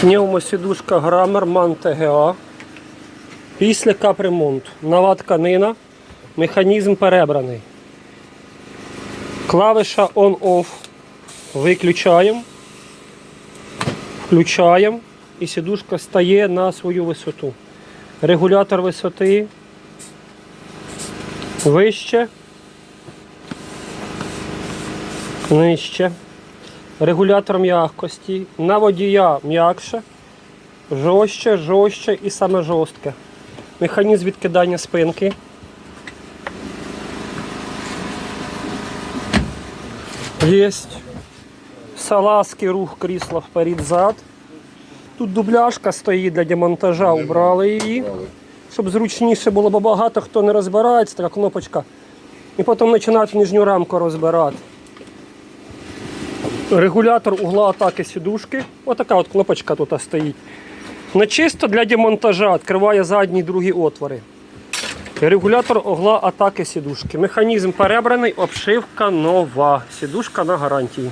Пневмосідушка Грамерман ТГА. Після капремонту. Нова тканина. Механізм перебраний. Клавиша on-off. Виключаємо. Включаємо. І сідушка стає на свою висоту. Регулятор висоти. Вище. Нижче. Регулятор м'якості. На водія м'якше, жорстче, жорстче і саме жорстке. Механізм відкидання спинки. Єсть. Салазький рух крісла вперед-зад. Тут дубляшка стоїть для демонтажа, убрали її. Щоб зручніше було, бо багато хто не розбирається, така кнопочка. І потім починають нижню рамку розбирати. Регулятор угла атаки сідушки. Отака от клепочка тут стоїть. Не чисто для демонтажа відкриває задні і другі отвори. Регулятор угла атаки сідушки. Механізм перебраний, обшивка нова. Сідушка на гарантії.